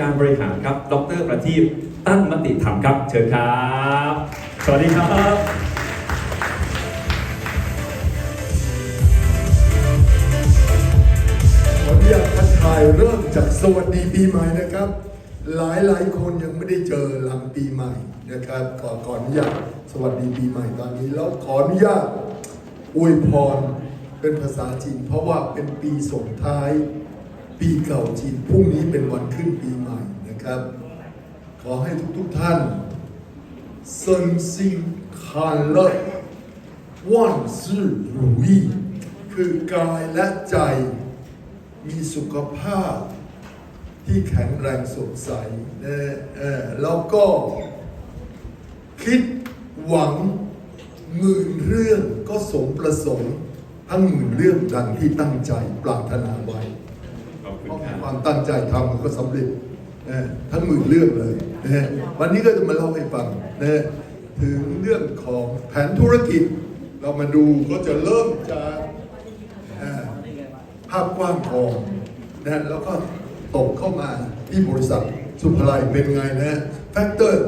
การบริหารครับ ดรประทีปตั้งมติธรรมครับ เชิญครับ สวัสดีครับขออนุญาตทักทายเริ่มจากสวัสดีปีใหม่นะครับ หลายหลายคนยังไม่ได้เจอหลังปีใหม่นะครับขอขออนุญาตสวัสดีปีใหม่ตอนนี้แล้วขออนุญาตอวยพรเป็นภาษาจีน เพราะว่าเป็นปีส่งท้าย ปีเก่าจีนพรุ่งนี้เป็นวันขึ้นปีใหม่นะครับ ขอให้ทุกทุกท่านเซิงซิงคานเลิว่านซื่อหรูยคือกายและใจ มีสุขภาพที่แข็งแรงสดใสแล้วก็คิดหวังหมื่นเรื่องก็สมประสงค์ ทั้งหมื่นเรื่องดังที่ตั้งใจปรารถนาไว้ ความตั้งใจทำมันก็สำเร็จนะทั้งหมื่นเรื่องเลยนะวันนี้ก็จะมาเล่าให้ฟังนะถึงเรื่องของแผนธุรกิจ เรามาดูก็จะเริ่มจากภาพกว้างพอนะแล้วก็ตกเข้ามาที่บริษัทสุภาลัยเป็นไงนะแฟกเตอร์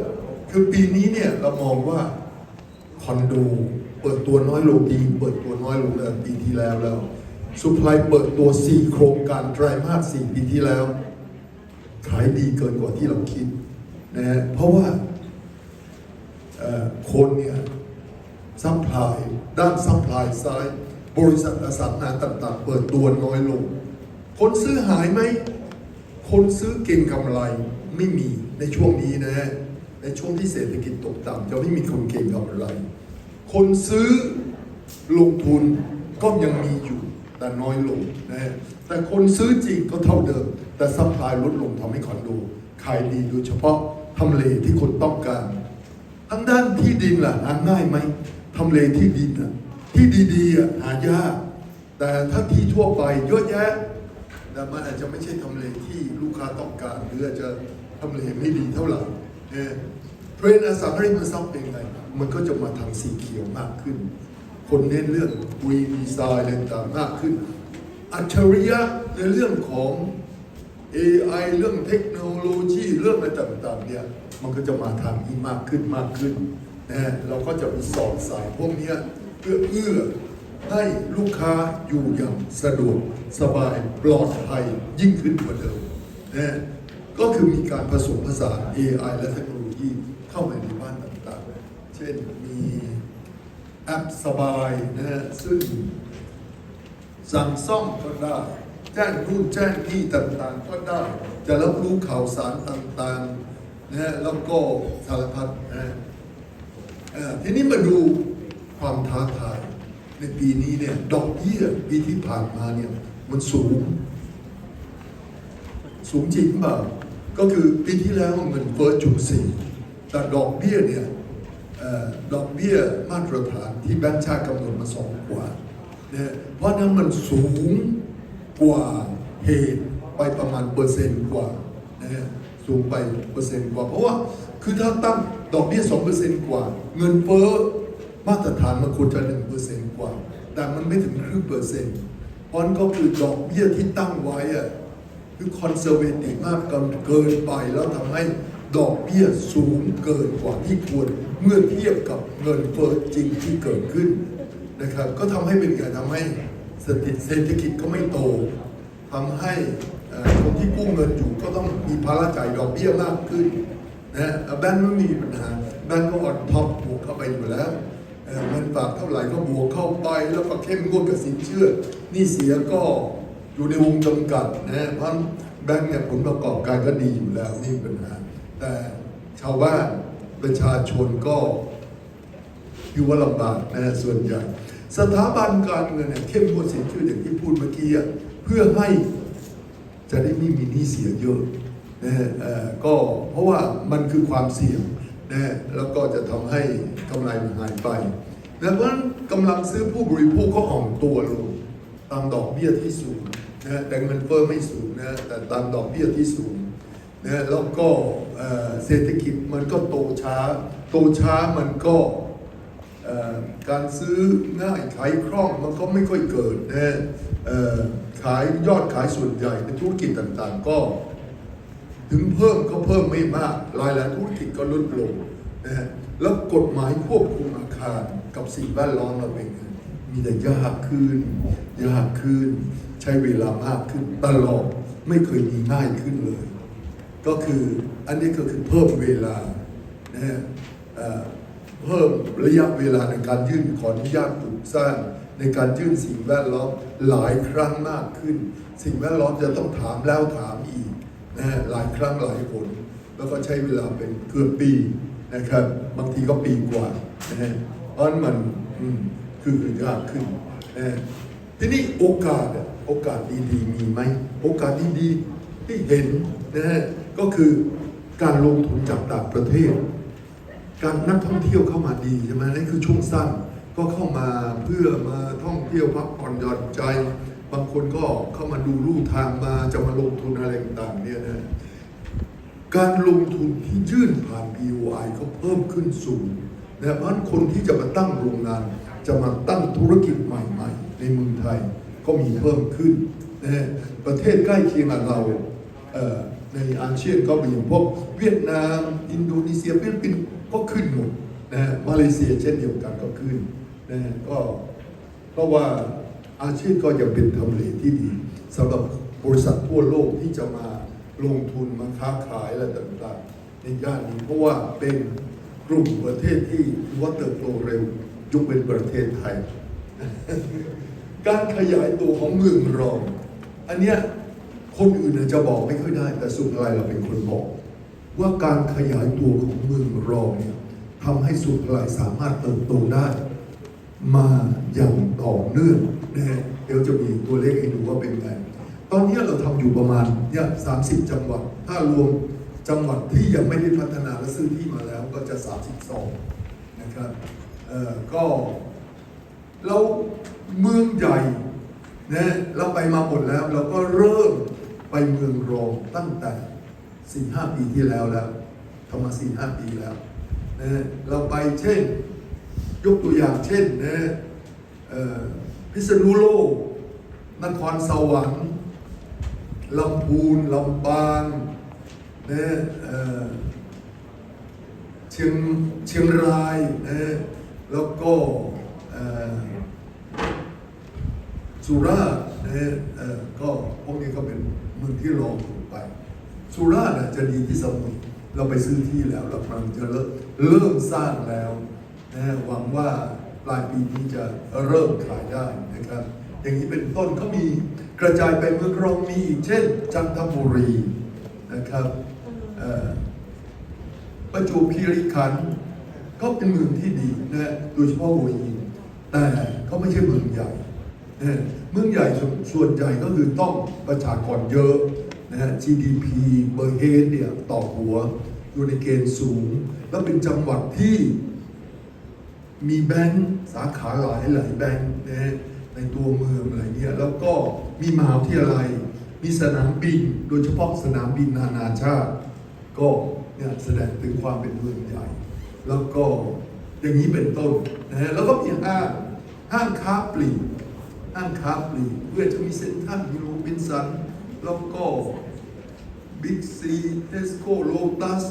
คือปีนี้เนี่ยเรามองว่าคอนโดเปิดตัวน้อยลงดีเปิดตัวน้อยลงจากปีที่แล้วแล้ว สุภาลัยเปิดตัว 4 โครงการไตรมาส 4 ปีที่แล้ว ขายดีเกินกว่าที่เราคิดนะฮะเพราะว่าคนเนี่ยซัพพลายด้านซัพพลายซ้าย บริษัทอสังหาต่าง ๆ เปิดตัวน้อยลง คนซื้อหายไหม คนซื้อเก่งกำไรไม่มีในช่วงนี้นะฮะในช่วงที่เศรษฐกิจตกต่ำจะไม่มีคนเก่งกำไร คนซื้อลงทุนก็ยังมีอยู่ แต่น้อยลงนะฮะแต่คนซื้อจริงก็เท่าเดิม แต่ซัพพลายลดลงทำให้คอนโดขายดีโดยเฉพาะทำเลที่คนต้องการทางด้านที่ดินล่ะหาง่ายไหมทำเลที่ดินอะที่ดีๆอะหายาก แต่ถ้าที่ทั่วไปเยอะแยะแต่มันอาจจะไม่ใช่ทำเลที่ลูกค้าต้องการ หรืออาจจะทำเลไม่ดีเท่าไหร่เนี่ยเทรนด์อสังหาริมทรัพย์เป็นไงมันก็จะมาทางสีเขียวมากขึ้น คนเน้นเรื่องวีดีไซน์อะไรต่างๆมากขึ้น อัจฉริยะในเรื่องของ AI เรื่องเทคโนโลยีเรื่องอะไรต่างๆเนี่ยมันก็จะมาทางนี้มากขึ้นมากขึ้นนะฮะเราก็จะไปสอดสายพวกนี้เพื่อเอื้อให้ลูกค้าอยู่อย่างสะดวกสบายปลอดภัยยิ่งขึ้นกว่าเดิมนะฮะก็คือมีการผสมผสาน AI และเทคโนโลยีเข้ามาในบ้านต่างๆ เช่น แอปสบายนะฮะซึ่งสั่งซ่อมก็ได้ แจ้งนู่นแจ้งนี่ต่างๆ ก็ได้ จะรับรู้ข่าวสารต่างๆนะฮะแล้วก็สารพัดนะฮะทีนี้มาดูความท้าทายในปีนี้เนี่ยดอกเบี้ยปีที่ผ่านมาเนี่ยมันสูง สูงจริงเปล่าก็คือปีที่แล้วเงินเฟ้อจุดสี่แต่ดอกเบี้ยเนี่ย ดอกเบี้ยมาตรฐานที่แบงก์ชาติกำหนดมาสองกว่าเนะเพราะนั้นมันสูงกว่าเหตุไปประมาณเปอร์เซ็นต์กว่านะฮะสูงไปเปอร์เซ็นต์กว่า เพราะว่าคือถ้าตั้งดอกเบี้ยสองเปอร์เซ็นต์กว่า เงินเฟ้อมาตรฐานมันควรจะหนึ่งเปอร์เซ็นต์กว่า แต่มันไม่ถึงครึ่งเปอร์เซ็นต์เพราะนั้นก็คือดอกเบี้ยที่ตั้งไว้อะคือคอนเซอร์เวทีฟมากเกินไปแล้วทำให้ ดอกเบี้ยสูงเกินกว่าที่ควรเมื่อเทียบกับเงินเฟ้อจริงที่เกิดขึ้นนะครับ ก็ทำให้เป็นการทำให้เศรษฐกิจก็ไม่โตทำให้คนที่กู้เงินอยู่ก็ต้องมีภาระจ่ายดอกเบี้ยมากขึ้นนะแบงก์ไม่มีปัญหาแบงก์ก็ออนท็อปบวกเข้าไปอยู่แล้วเงินฝากเท่าไหร่ก็บวกเข้าไป แล้วก็เข้มงวดกับสินเชื่อนี่เสียก็อยู่ในวงจำกัดนะเพราะแบงก์เนี่ยผลประกอบการก็ดีอยู่แล้วนี่ปัญหา แต่ชาวบ้านประชาชนก็อยู่ว่าลำบากนะฮะส่วนใหญ่ สถาบันการเงินเนี่ยเข้มงวดสินเชื่ออย่างที่พูดเมื่อกี้อะเพื่อให้จะได้ไม่มีหนี้เสียเยอะนะฮะก็เพราะว่ามันคือความเสี่ยงนะฮะแล้วก็จะทำให้กำไรมันหายไปนะเพราะฉะนั้นกำลังซื้อผู้บริโภคก็อ่อนตัวลงตามดอกเบี้ยที่สูงนะแต่เงินเฟ้อไม่สูงนะแต่ตามดอกเบี้ยที่สูง นะแล้วก็เศรษฐกิจมันก็โตช้า โตช้ามันก็การซื้อง่ายขายคล่องมันก็ไม่ค่อยเกิดนะขายยอดขายส่วนใหญ่ในธุรกิจต่างๆ ก็ ถึงเพิ่มก็เพิ่มไม่มากรายละธุรกิจก็ลดลงนะแล้วกฎหมายควบคุมอาคารกับสิ่งแวดล้อมเราเป็นไงมีแต่ยากขึ้นยากขึ้น ใช้เวลามากขึ้นตลอดไม่เคยมีง่ายขึ้นเลย ก็คืออันนี้ก็คือเพิ่มเวลานะฮะเพิ่มระยะเวลาในการยื่นขออนุญาตปลูกสร้างในการยื่นสิ่งแวดล้อมหลายครั้งมากขึ้น สิ่งแวดล้อมจะต้องถามแล้วถามอีกนะฮะหลายครั้งหลายผล แล้วก็ใช้เวลาเป็นเกือบปีนะครับบางทีก็ปีกว่านะฮะเพราะฉะนั้นมันมคือยากขึ้นนะทีนี้โอกาสโอกาสดีๆมีไหมโอกาสดีๆที่เห็นนะฮะ ก็คือการลงทุนจากต่างประเทศ การนักท่องเที่ยวเข้ามาดีใช่ไหมนั่นคือช่วงสั้นก็เข้ามาเพื่อมาท่องเที่ยวพักผ่อนหย่อนใจ บางคนก็เข้ามาดูลู่ทางมาจะมาลงทุนอะไรต่างๆเนี่ยนะการลงทุนที่ยื่นผ่าน BOI เขาเพิ่มขึ้นสูงนะเพราะฉะนั้นคนที่จะมาตั้งโรงงาน จะมาตั้งธุรกิจใหม่ ๆ ในเมืองไทยก็มีเพิ่มขึ้นนะฮะประเทศใกล้เคียงกับเราเอ่อ ในอาเซียนก็มีอย่างพวกเวียดนาม อินโดนีเซียฟิลิปปินส์ก็ขึ้นหมดนะฮะมาเลเซียเช่นเดียวกันก็ขึ้นนะฮะก็เพราะว่าอาเซียนก็ยังเป็นทำเลที่ดีสำหรับบริษัททั่วโลกที่จะมาลงทุนมาค้าขายอะไรต่างๆในย่านนี้เพราะว่าเป็นกลุ่มประเทศที่ถือว่าเติบโตเร็วยกเป็นประเทศไทย การขยายตัวของเมืองรอง อันเนี้ย คนอื่นอาจจะบอกไม่ค่อยได้ แต่สุดท้ายเราเป็นคนบอก ว่าการขยายตัวของเมืองรองเนี่ยทำให้สุดท้ายสามารถเติบโตได้ มาอย่างต่อเนื่องนะฮะเดี๋ยวจะมีตัวเลขให้ดูว่าเป็นไงตอนนี้เราทำอยู่ประมาณเนี่ยสามสิบจังหวัด ถ้ารวมจังหวัดที่ยังไม่ได้พัฒนาและซื้อที่มาแล้วก็จะ 32 นะครับเอ่อก็เราเมืองใหญ่นะเราไปมาหมดแล้วเราก็เริ่ม ไปเมืองรองตั้งแต่สี่ห้าปีที่แล้วแล้วทำมาสี่ห้าปีแล้วนะเราไปเช่น ยกตัวอย่างเช่นนี่พิษณุโลก นครสวรรค์ลำพูนลำปางนะเอ่เชียงเชียงรายนะแล้วก็สุราษฎร์นี่ก็พวกนี้ก็เป็น เมืองที่รองลงไป สุราษฎร์จะดีที่สมุทรเราไปซื้อที่แล้วเรากำลังจะเริ่มเริ่มสร้างแล้วนะหวังว่าปลายปีนี้จะเริ่มขายได้นะครับ อย่างนี้เป็นต้นเขามีกระจายไปเมืองรองมีอีกเช่น จันทบุรีนะครับประจวบคีรีขันธ์ก็เป็นเมืองที่ดีนะฮะโดยเฉพาะหัวหินแต่ก็ไม่ใช่เมืองใหญ่ เมืองใหญ่ส่วนใหญ่ก็คือต้องประชากรเยอะนะฮะ GDP เบอร์เฮดเนี่ยต่อหัวอยู่ในเกณฑ์สูง แล้วเป็นจังหวัดที่มีแบงค์สาขาหลายหลายแบงค์นะฮะในตัวเมืองอะไรเงี้ยแล้วก็มีมหาวิทยาลัย มีสนามบิน โดยเฉพาะสนามบินนานาชาติ ก็เนี่ยแสดงถึงความเป็นเมืองใหญ่ แล้วก็อย่างนี้เป็นต้นนะฮะแล้วก็มีห้างห้างค้าปลีก ห้างค้าปลีกเพื่อจะมีเซ็นทรัลยูโรบินสัน แล้วก็บิ๊กซีเทสโก้โลตัส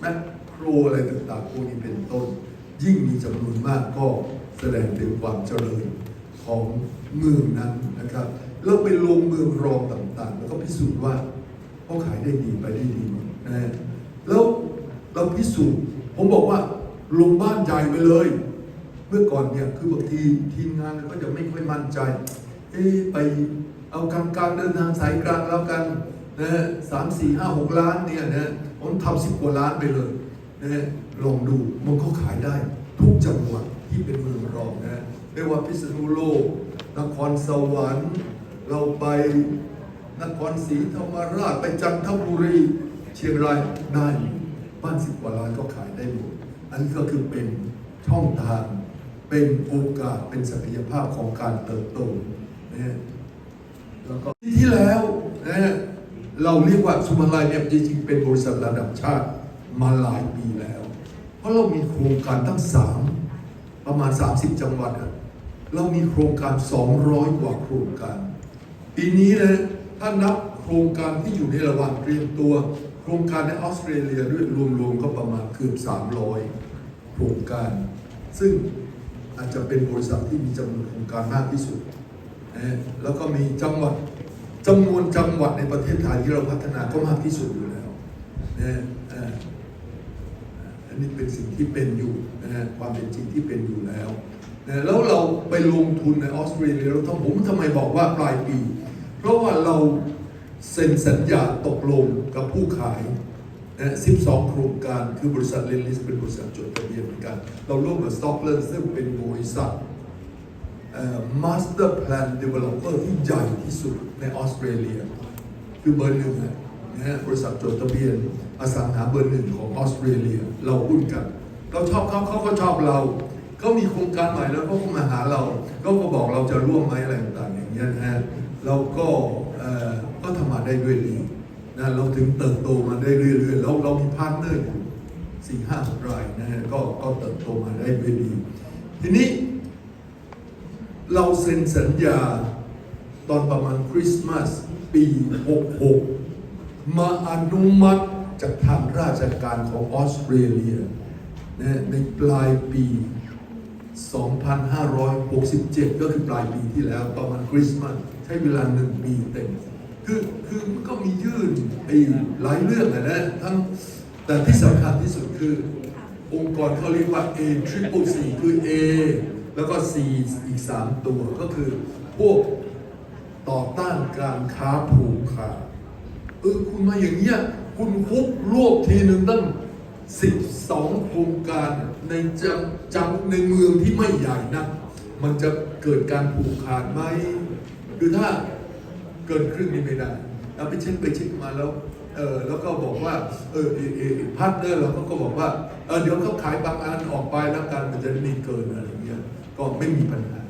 แมคโครอะไรต่างๆพวกนี้เป็นต้น ยิ่งมีจำนวนมากก็แสดงถึงความเจริญของเมืองนั้นนะครับแล้วไปลงเมืองรองต่างๆ แล้วก็พิสูจน์ว่าเขาขายได้ดีไปได้ดีนะฮะแล้วเราพิสูจน์ผมบอกว่าลงบ้านใหญ่ไปเลย เมื่อก่อนเนี่ยคือบางทีทีมงานก็จะไม่ค่อยมั่นใจ เอ๊ไปเอากลางกลางเดินทางสายกลางแล้วกันนะฮะสามสี่ห้าหกล้านเนี่ยนะผมทำสิบกว่าล้านไปเลยนะฮะลองดูมันก็ขายได้ ทุกจังหวัดที่เป็นเมืองรองนะไม่ว่าพิษณุโลก นครสวรรค์ เราไปนครศรีธรรมราชไปจันทบุรี เชียงรายได้บ้านสิบกว่าล้านก็ขายได้หมดอันนี้ก็คือเป็นช่องทาง เป็นโอกาสเป็นศักยภาพของการเติบโตนะฮะแล้วก็ปีที่แล้วนะฮะเราเรียกว่าสุภาลัยเนี่ยจริงๆเป็นบริษัทระดับชาติมาหลายปีแล้ว เพราะเรามีโครงการตั้งสามประมาณ 30 จังหวัด เรามีโครงการ 200 กว่าโครงการ ปีนี้นะถ้านับโครรงการที่อยู่ในระหว่างเตรียมตัว โครงการในออสเตรเลียด้วยรวมๆก็ประมาณเกือบ300 โครงการ ซึ่ง อาจจะเป็นบริษัทที่มีจำนวนโครงการมากที่สุด แล้วก็มีจังหวัดจำนวนจังหวัดในประเทศไทยที่เราพัฒนาก็มากที่สุดอยู่แล้วนะอันนี้เป็นสิ่งที่เป็นอยู่นะความเป็นจริงที่เป็นอยู่แล้วนะแล้วเราไปลงทุนในออสเตรเลียเราทำผมทำไมบอกว่าปลายปี เพราะว่าเราเซ็นสัญญาตกลงกับผู้ขาย นะ12 โครงการคือบริษัทเลนลิสเป็นบริษัทจดทะเบียนเหมือนกัน เราร่วมกับ s t o c k l e r ซึ่งเป็นบริษัทมาสเตอร์แพลนเดเวลลอปเปอร์ที่ใหญ่ที่สุดในออสเตรเลีย คือเบอร์หนึ่งนะฮะบริษัทจดทะเบียนอสังหาเบอร์หนึ่งของออสเตรเลีย เราหุ้นกัน เราชอบเขาเขาก็ชอบเราเขามีโครงการใหม่แล้วเขาก็มาหาเราเขาก็บอกเราจะร่วมไหมอะไรต่างๆอย่างเงี้ยนะฮะเราก็เอ่อก็ทำมาได้ด้วยดี นะเราถึงเติบโตมาได้เรื่อยๆแล้วเรามีพาร์ทเนอร์อยู่สี่ห้ารายนะฮะก็ก็เติบโตมาได้ด้วยดี ทีนี้ เราเซ็นสัญญาตอนประมาณคริสต์มาสปี 66 มาอนุมัติจากทางราชการของออสเตรเลียนะในปลายปี 2567 ก็คือปลายปีที่แล้วประมาณคริสต์มาสใช้เวลาหนึ่งปีเต็ม คือคือมันก็มียื่นไอ้หลายเรื่องอะนะทั้งแต่ที่สำคัญที่สุดคือ องค์กรเขาเรียกว่า A Triple C คือ A แล้วก็ C อีก 3 ตัวก็คือ พวกต่อต้านการค้าผูกขาดเออคุณมาอย่างเงี้ยคุณคุกรวบทีหนึ่งตั้ง 12 โครงการในจังจังในเมืองที่ไม่ใหญ่นะมันจะเกิดการผูกขาดไหมคือถ้า เกินครึ่งนี่ไม่ได้เราไปเช็คไปเช็คมาแล้วเออแล้วก็บอกว่าเออพาร์ทเนอร์เราก็บอกว่าเออเดี๋ยวเขาขายบางอันออกไปแล้วกันมันจะได้ไม่เกินอะไรเงี้ยก็ไม่มีปัญหา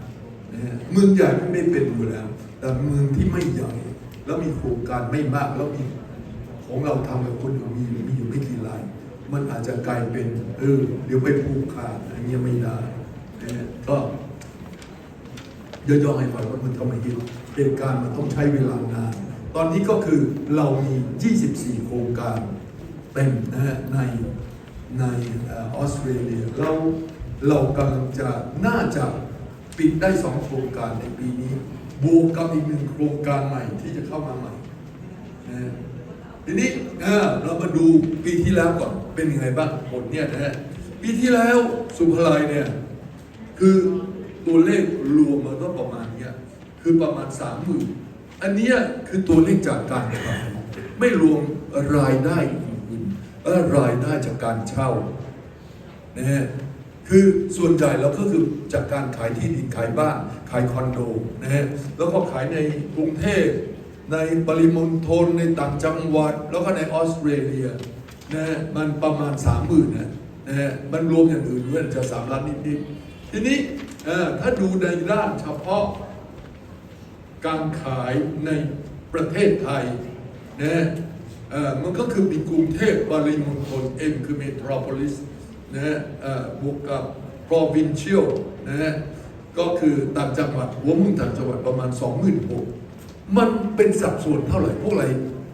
นะฮะเมืองใหญ่ไม่เป็นอยู่แล้ว แต่เมืองที่ไม่ใหญ่แล้วมีโครงการไม่มากแล้วมีของเราทำกับคนอื่นมีมีอยู่ไม่กี่รายมันอาจจะกลายเป็นเออเดี๋ยวไปผูกขาดอะไรเงี้ยไม่ได้ก็ ย่อๆให้ฟังว่ามันทำไมเหตุการณ์มันต้องใช้เวลานาน ตอนนี้ก็คือเรามี 24 โครงการเต็มนะฮะในในออสเตรเลียเราเรากำลังจะน่าจะปิดได้2โครงการในปีนี้ บวกกับอีกหนึ่งโครงการใหม่ที่จะเข้ามาใหม่นะทีนี้เรามาดูปีที่แล้วก่อนเป็นยังไงบ้างผลเนี่ยนะฮะปีที่แล้วสุภลัยเนี่ยคือ ตัวเลขรวมมันก็ประมาณเนี้ยคือประมาณสามหมื่นอันนี้คือตัวเลขจากการขายไม่รวมรายได้อื่นๆรายได้จากการเช่านะฮะคือส่วนใหญ่แล้วก็คือจากการขายที่ดินขายบ้านขายคอนโดนะฮะแล้วก็ขายในกรุงเทพในปริมณฑลในต่างจังหวัด แล้วก็ในออสเตรเลียนะฮะมันประมาณสามหมื่นนะนะฮะมันรวมอย่างอื่นด้วยจะสามล้านนิดๆทีนี้ เออถ้าดูในด้านเฉพาะ การขายในประเทศไทยนะเอ่อมันก็คือมีกรุงเทพปริมณฑล M คือ Metropolis นะฮะบวกกับ Provincial นะฮะก็คือต่างจังหวัดหัวมุงต่างจังหวัดประมาณ 26,000มันเป็นสัดส่วนเท่าไหร่พวกเร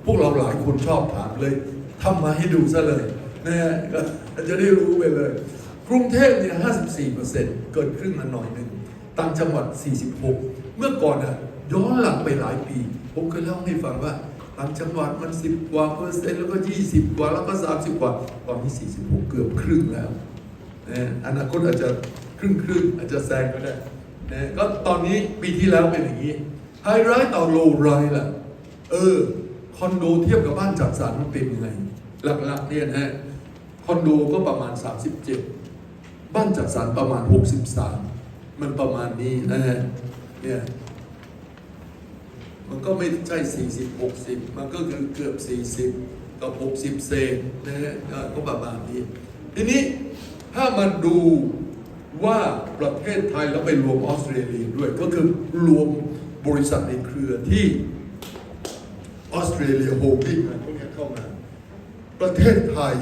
พวกเราหลายคนชอบถามเลยทำมาให้ดูซะเลยนะฮะก็จะได้รู้ไปเลย กรุงเทพเนี่ย54%เกินครึ่งมาหน่อยหนึ่งต่างจังหวัด 46 เมื่อก่อนอะย้อนหลังไปหลายปี ผมเคยเล่าให้ฟังว่าต่างจังหวัดมัน 10 กว่าเปอร์เซ็นต์แล้วก็ 20 กว่าแล้วก็ 30 กว่า ตอนนี้ 46 เกือบครึ่งแล้วนะอนาคตอาจจะครึ่งครึ่งอาจจะแซงก็ได้นะก็ตอนนี้ปีที่แล้วเป็นอย่างนี้ไฮไรท์ต่อโลไรท์ล่ะ เออ คอนโดเทียบกับบ้านจัดสรรมันเป็นยังไง หลักๆเนี่ยนะคอนโดก็ประมาณ 37 บ้านจัดสรรประมาณ 63 มันประมาณนี้นะฮะเนี่ยมันก็ไม่ใช่ 40 60 มันก็คือเกือบ 40 กับ 60เศษนะฮะก็ประมาณนี้ ทีนี้ถ้ามันดูว่าประเทศไทยแล้วไปรวมออสเตรเลียด้วย ก็คือรวมบริษัทในเครือที่ออสเตรเลียโฮลดิ้งอะไรพวกนี้เข้ามา ประเทศไทย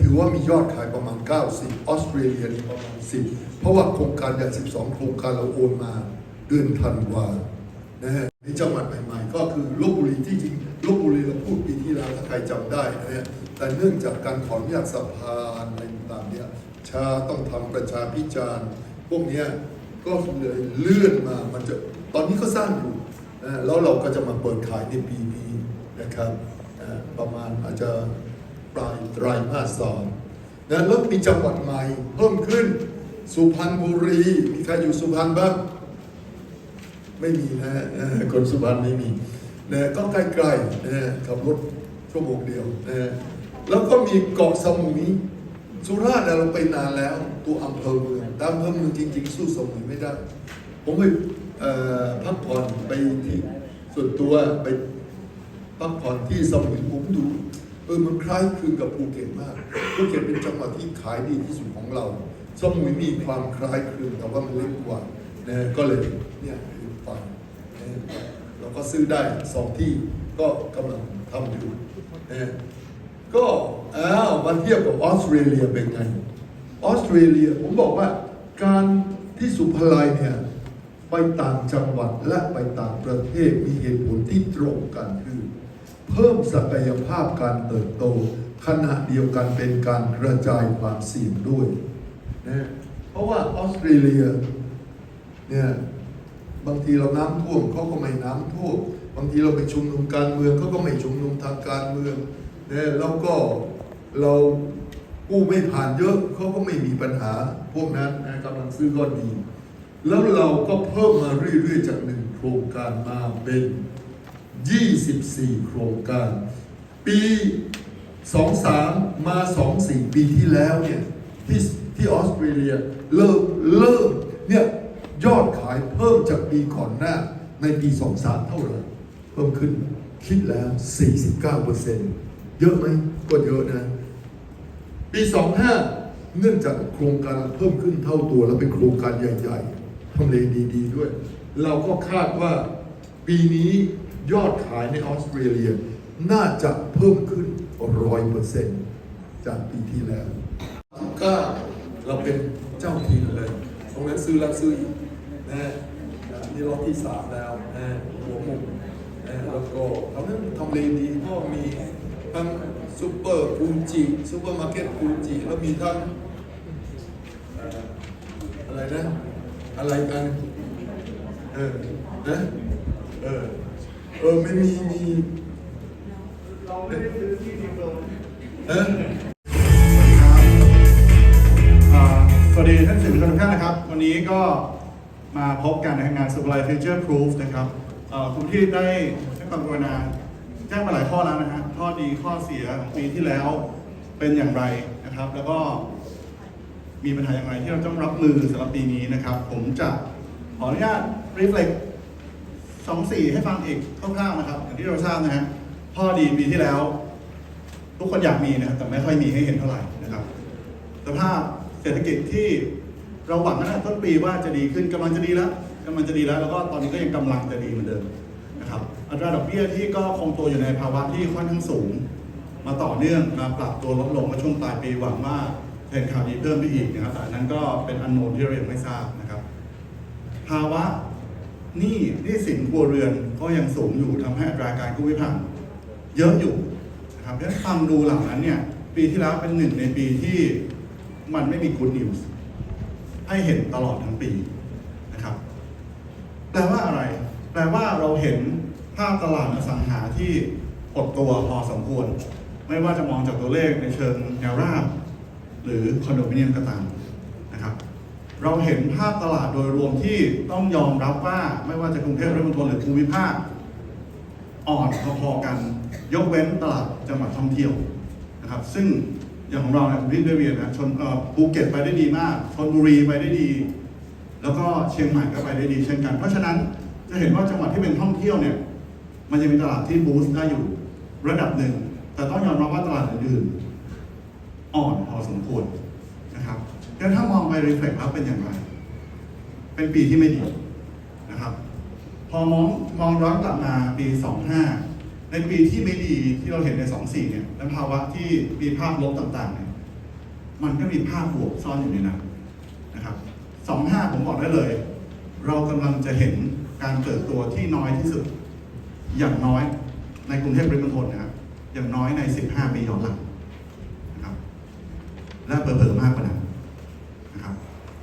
ถือว่ามียอดขายประมาณ 90 ออสเตรเลียนี่ประมาณ 10 เพราะว่าโครงการใหญ่12 โครงการเราโอนมาเดือนธันวานะฮะนี่จังหวัดใหม่ๆ ก็คือลบบุรีที่จริงลบบุรีเราพูดปีที่แล้วถ้าใครจำได้นะฮะแต่เนื่องจากการขออนุญาตสภาอะไรต่างๆเนี่ยชาต้องทำประชาพิจารณ์พวกเนี้ยก็เลยเลื่อนมามันจะตอนนี้ก็สร้างอยู่นะแล้วเราก็จะมาเปิดขายในปีนี้นะครับประมาณอาจจะ ลายไตรมาสสองนะแล้วมีจังหวัดใหม่เพิ่มขึ้น สุพรรณบุรี มีใครอยู่สุพรรณบ้าง ไม่มีนะฮะคนสุพรรณไม่มีนะก็ใกล้ๆนะฮะขับรถชั่วโมงเดียวนะแล้วก็มีเกาะสมุยสุราษฎร์เราไปนานแล้ว ตัวอำเภอเมืองแต่อำเภอเมืองจริง ๆ สู้สมุยไม่ได้ ผมไปพักผ่อนไปที่ส่วนตัวไปพักผ่อนที่สมุยผมดู เออมันคล้ายคลึงกับภูเก็ตมากภูเก็ตเป็นจังหวัดที่ขายดีที่สุดของเราสมุยมีความคล้ายคลึงแต่ว่ามันเล็กกว่านะก็เลยเนี่ยคือไปนเราก็ซื้อได้สองที่ก็กำลังทำอยู่นะก็อ้าวมาเทียบกับออสเตรเลียเป็นไงออสเตรเลียผมบอกว่าการที่สุภาลัยเนี่ยไปต่างจังหวัดและไปต่างประเทศมีเหตุผลที่ตรงกันคือ เพิ่มศักยภาพการเติบโต ขณะเดียวกันเป็นการกระจายความเสี่ยงด้วยนะเพราะว่าออสเตรเลียเนี่ยบางทีเราน้ำท่วมเขาก็ไม่น้ำท่วมบางทีเราไปชุมนุมการเมืองเขาก็ไม่ชุมนุมทางการเมืองนะแล้วก็เรากู้ไม่ผ่านเยอะเขาก็ไม่มีปัญหาพวกนั้นนะกำลังซื้อก็ดี แล้วเราก็เพิ่มมาเรื่อยๆจากหนึ่งโครงการมาเป็น 24 โครงการ ปี 23 มา 24 ปีที่แล้วเนี่ยที่ที่ออสเตรเลียเริ่มเริ่มเนี่ยยอดขายเพิ่มจากปีก่อนหน้าในปี 23 เท่าไหร่เพิ่มขึ้นคิดแล้ว 49%เยอะไหมก็เยอะนะ ปี 25 เนื่องจากโครงการเพิ่มขึ้นเท่าตัวแล้วเป็นโครงการใหญ่ ๆทำเลดี ๆ ด้วย เราก็คาดว่าปีนี้ ยอดขายในออสเตรเลีย น่าจะเพิ่มขึ้นร้อยเปอร์เซ็นต์จากปีที่แล้วก็เราเป็นเจ้าถิ่เลยตรงนั้นซื้อแล้วซื้ออีกนะฮะนี่รอบที่สามแล้วนะฮะหัวมุมนะฮะแล้วก็ทำนั้นทำเลดีก็มีทั้งซูเปอร์ฟูจิซูเปอร์มาร์เก็ตฟูจิแล้วมีทั้งเอ่ออะไรนะ อะไรกัน เออนะเออ เออไม่มีมีเราไม่ได้ซื้อที่ดินเรงเออสวัสดีท่านสื่อมวลชนทุกท่านนะครับ วันนี้ก็มาพบกันในงาน Supply Future Proof นะครับคุณที่ได้ให้ความกรุณาแจ้งมาหลายข้อแล้วนะฮะข้อดีข้อเสียปีที่แล้วเป็นอย่างไรนะครับ แล้วก็มีปัญหาอย่างไรที่เราต้องรับมือสำหรับปีนี้นะครับ ผมจะขออนุญาตรีเฟล็ก 2-4 ให้ฟังอีกคร่าวๆนะครับ อย่างที่เราทราบนะฮะพ่อดีปีที่แล้ว ทุกคนอยากมีนะแต่ไม่ค่อยมีให้เห็นเท่าไหร่นะครับ สภาพเศรษฐกิจที่เราหวังนะต้นปีว่าจะดีขึ้นกำลังจะดีแล้วกำลังจะดีแล้ว แล้วก็ตอนนี้ก็ยังกำลังจะดีเหมือนเดิมนะครับ อัตราดอกเบี้ยที่ก็คงตัวอยู่ในภาวะที่ค่อนข้างสูง มาต่อเนื่องมาปรับตัวลดลงมาช่วงปลายปีหวังว่าเทรนข่าวดีเพิ่มไปอีกนะครับแต่นั้นก็เป็นอันโนนที่เรายังไม่ทราบนะครับ ภาวะ นี้หนี้สินครัวเรือนก็ยังสูงอยู่ทำให้อัตราการกู้ไม่ผ่านเยอะอยู่นะครับเพราะฉะนั้นฟังดูเหล่านั้นเนี่ยปีที่แล้วเป็นหนึ่งในปีที่มันไม่มี good news ให้เห็นตลอดทั้งปีนะครับแปลว่าอะไร แปลว่าเราเห็นภาพตลาดอสังหาที่หดตัวพอสมควร ไม่ว่าจะมองจากตัวเลขในเชิงแนวราบ หรือคอนโดมิเนียมก็ตาม เราเห็นภาพตลาดโดยรวมที่ต้องยอมรับว่าไม่ว่าจะกรุงเทพหรือมณฑลหรือภูมิภาคอ่อนพอๆกัน ยกเว้นตลาดจังหวัดท่องเที่ยวนะครับ ซึ่งอย่างของเราเนี่ยผมเรียนได้เรียนนะชนภูเก็ตไปได้ดีมากชนบุรีไปได้ดี แล้วก็เชียงใหม่ก็ไปได้ดี เช่นกัน เพราะฉะนั้นจะเห็นว่าจังหวัดที่เป็นท่องเที่ยวเนี่ย มันจะมีตลาดที่บูสต์ได้อยู่ระดับหนึ่ง แต่ต้องยอมรับว่าตลาดอื่นๆอ่อนพอสมควร แล้วถ้ามองไปรีเฟล็กแล้วเป็นอย่างไร เป็นปีที่ไม่ดีนะครับ พอมองมองย้อนกลับมาปี 25 ในปีที่ไม่ดีที่เราเห็นใน 24 เนี่ยและภาวะที่มีภาพลบต่างๆเนี่ยมันก็มีภาพบวกซ่อนอยู่ในนั้นนะครับ 25 ผมบอกได้เลย เรากำลังจะเห็นการเปิดตัวที่น้อยที่สุด อย่างน้อยในกรุงเทพปริมณฑลนะครับ อย่างน้อยใน 15 ปีย้อนหลังนะครับ และเผลอๆมากกว่านั้น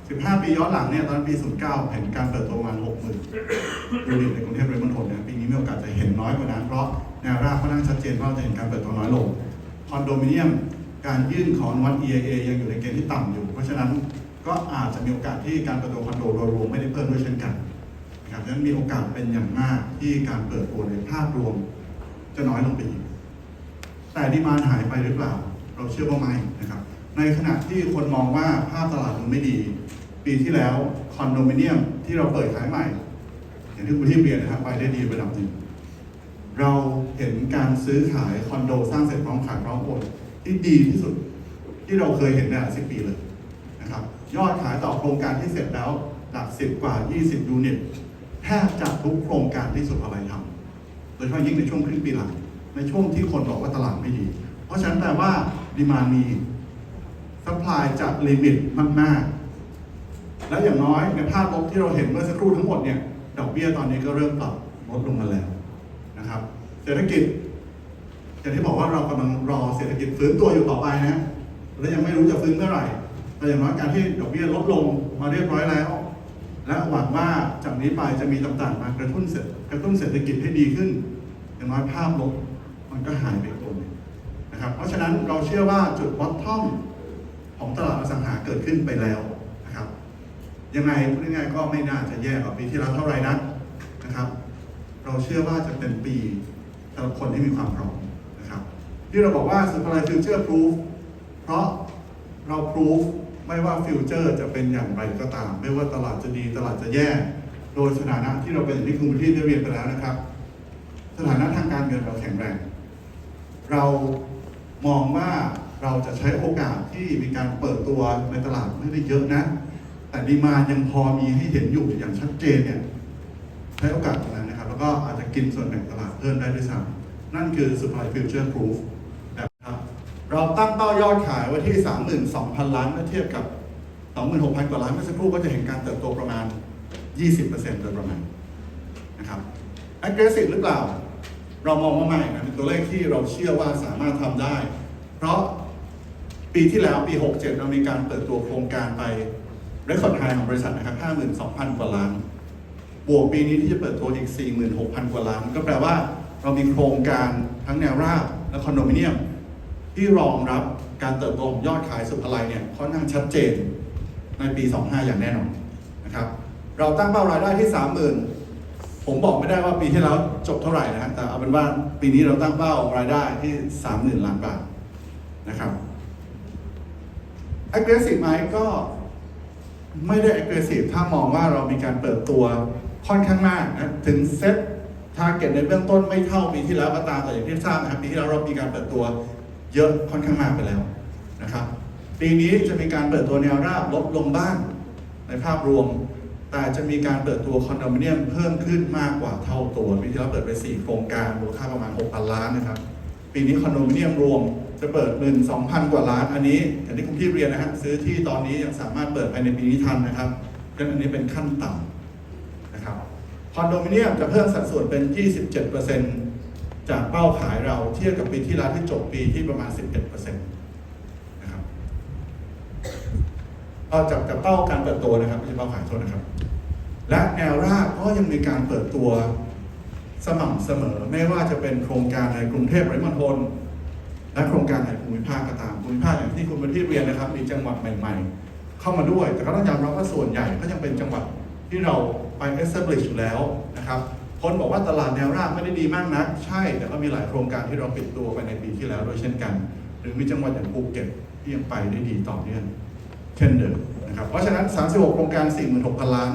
15 ปีย้อนหลังเนี่ยตอนปี 09 เห็นการเปิดตัวประมาณ 60,000ยูนิตในกรุงเทพปริมณฑลเนี่ยปีนี้มีโอกาสจะเห็นน้อยกว่านั้น เพราะแนวราบค่อนข้างชัดเจนว่าเราจะเห็นการเปิดตัวน้อยลงคอนโดมิเนียมการยื่นขออนุมัติ EIA ยังอยู่ในเกณฑ์ที่ต่ำอยู่ เพราะฉะนั้นก็อาจจะมีโอกาสที่การเปิดตัวคอนโดโดยรวมไม่ได้เพิ่มด้วยเช่นกันนะครับดังนั้นมีโอกาสเป็นอย่างมากที่การเปิดตัวในภาพรวมจะน้อยลงไปอีกแต่ดีมานหายไปหรือเปล่า เราเชื่อว่าไม่นะครับ ในขณะที่คนมองว่าภาพตลาดมันไม่ดี ปีที่แล้วคอนโดมิเนียมที่เราเปิดขายใหม่ อย่างที่คุณที่เรียนนะครับไปได้ดีระดับหนึ่งเราเห็นการซื้อขายคอนโดสร้างเสร็จพร้อมขายพร้อมโอนที่ดีที่สุดที่เราเคยเห็นในหลายสิบปีเลยนะครับยอดขายต่อโครงการที่เสร็จแล้วหลักสิบกว่า 20 ยูนิตแทบจะทุกโครงการที่สุดอะไรทำโดยเฉพาะยิ่งในช่วงครึ่งปีหลัง ในช่วงที่คนบอกว่าตลาดไม่ดี เพราะฉะนั้นแปลว่าดีมามี สปายจะลิมิตมากๆ และอย่างน้อยในภาพลบที่เราเห็นเมื่อสักครู่ทั้งหมดเนี่ยดอกเบี้ยตอนนี้ก็เริ่มปรับลดลงมาแล้วนะครับ เศรษฐกิจอย่างที่บอกว่าเรากำลังรอเศรษฐกิจฟื้นตัวอยู่ต่อไปนะและยังไม่รู้จะฟื้นเมื่อไหร่ แต่อย่างน้อยการที่ดอกเบี้ยลดลงมาเรียบร้อยแล้ว และหวังว่าจากนี้ไปจะมีต่างๆ มากระตุ้นเศรษฐกระตุ้นเศรษฐกิจให้ดีขึ้น อย่างน้อยภาพลบมันก็หายไปตัวนึงนะครับ เพราะฉะนั้นเราเชื่อว่าจุดบอททอม ของตลาดอสังหาเกิดขึ้นไปแล้วนะครับ ยังไงพูดง่ายๆก็ไม่น่าจะแย่กว่าปีที่แล้วเท่าไหร่นักนะครับ เราเชื่อว่าจะเป็นปีสำหรับคนที่มีความพร้อมนะครับ ที่เราบอกว่า supply future proof เพราะเรา proof ไม่ว่าฟิวเจอร์จะเป็นอย่างไรก็ตาม ไม่ว่าตลาดจะดีตลาดจะแย่ โดยสถานะที่เราเป็นอย่างที่คุณพี่ได้เรียนไปแล้วนะครับ สถานะทางการเงินเราแข็งแรง เรามองว่า เราจะใช้โอกาสที่มีการเปิดตัวในตลาดไม่ได้เยอะนะ แต่ดีมานยังพอมีให้เห็นอยู่อย่างชัดเจนเนี่ยใช้โอกาสตรงนั้นนะครับ แล้วก็อาจจะกินส่วนแบ่งตลาดเพิ่มได้ด้วยซ้ำนั่นคือ supply future proof นะครับเราตั้งเป้ายอดขายไว้ที่ 32,000 ล้านเมื่อเทียบกับ 26,000 กว่าล้านเมื่อสักครู่ก็จะเห็นการเติบโตประมาณ 20%โดยประมาณนะครับ aggressive หรือเปล่า เรามองว่าไม่นะเป็นตัวเลขที่เราเชื่อว่าสามารถทำได้ เพราะ ปีที่แล้วปี 67 เรามีการเปิดตัวโครงการไป record high ของบริษัทนะครับ 52,000 กว่าล้าน บวกปีนี้ที่จะเปิดตัวอีก 46,000 กว่าล้าน ก็แปลว่าเรามีโครงการทั้งแนวราบและคอนโดมิเนียม ที่รองรับการเติบโตของยอดขายสุภาลัยเนี่ยค่อนข้างชัดเจนในปี 25 อย่างแน่นอนนะครับเราตั้งเป้ารายได้ที่ 30,000 ผมบอกไม่ได้ว่าปีที่แล้วจบเท่าไหร่นะฮะแต่เอาเป็นว่าปีนี้เราตั้งเป้ารายได้ที่ 30,000 ล้านบาทนะครับ aggressive ไหมก็ไม่ได้ aggressive ถ้ามองว่าเรามีการเปิดตัวค่อนข้างมากนะถึงเซ็ต target ในเบื้องต้นไม่เท่าปีที่แล้วก็ตามแต่อย่างที่ทราบนะครับปีที่แล้วเรามีการเปิดตัวเยอะค่อนข้างมากไปแล้วนะครับ ปีนี้จะมีการเปิดตัวแนวราบลดลงบ้างในภาพรวม แต่จะมีการเปิดตัวคอนโดมิเนียมเพิ่มขึ้นมากกว่าเท่าตัวปีที่แล้วเปิดไป 4 โครงการมูลค่าประมาณ 6,000 ล้านนะครับ ปีนี้คอนโดมิเนียมรวม จะเปิด12,000กว่าล้านอันนี้อย่างที่คุณพี่เรียนนะฮะซื้อที่ตอนนี้ยังสามารถเปิดภายในปีนี้ทันนะครับดังนั้นอันนี้เป็นขั้นต่ำนะครับคอนโดมิเนียมจะเพิ่มสัดส่วนเป็น 27%จากเป้าขายเราเทียบกับปีที่แล้วที่จบปีที่ประมาณ 11%นะครับเอาจากจากเป้าการเปิดตัวนะครับไม่ใช่เป้าขายโทษนะครับ และแนวราบก็ยังมีการเปิดตัวสม่ำเสมอไม่ว่าจะเป็นโครงการในกรุงเทพปริมณฑล และโครงการในภูมิภาคก็ตามภูมิภาคอย่างที่คุณประทีปเรียนนะครับ มีจังหวัดใหม่ ๆ เข้ามาด้วย แต่ก็ต้องยอมรับว่าส่วนใหญ่ก็ยังเป็นจังหวัดที่เราไป establish อยู่แล้วนะครับคนบอกว่าตลาดแนวราบไม่ได้ดีมากนัก ใช่ แต่ก็มีหลายโครงการที่เราปิดตัวไปในปีที่แล้วด้วยเช่นกัน หรือมีจังหวัดอย่างภูเก็ตที่ยังไปได้ดีต่อเนื่องเช่นเดิมนะครับเพราะฉะนั้น 36 โครงการ 46,000 ล้าน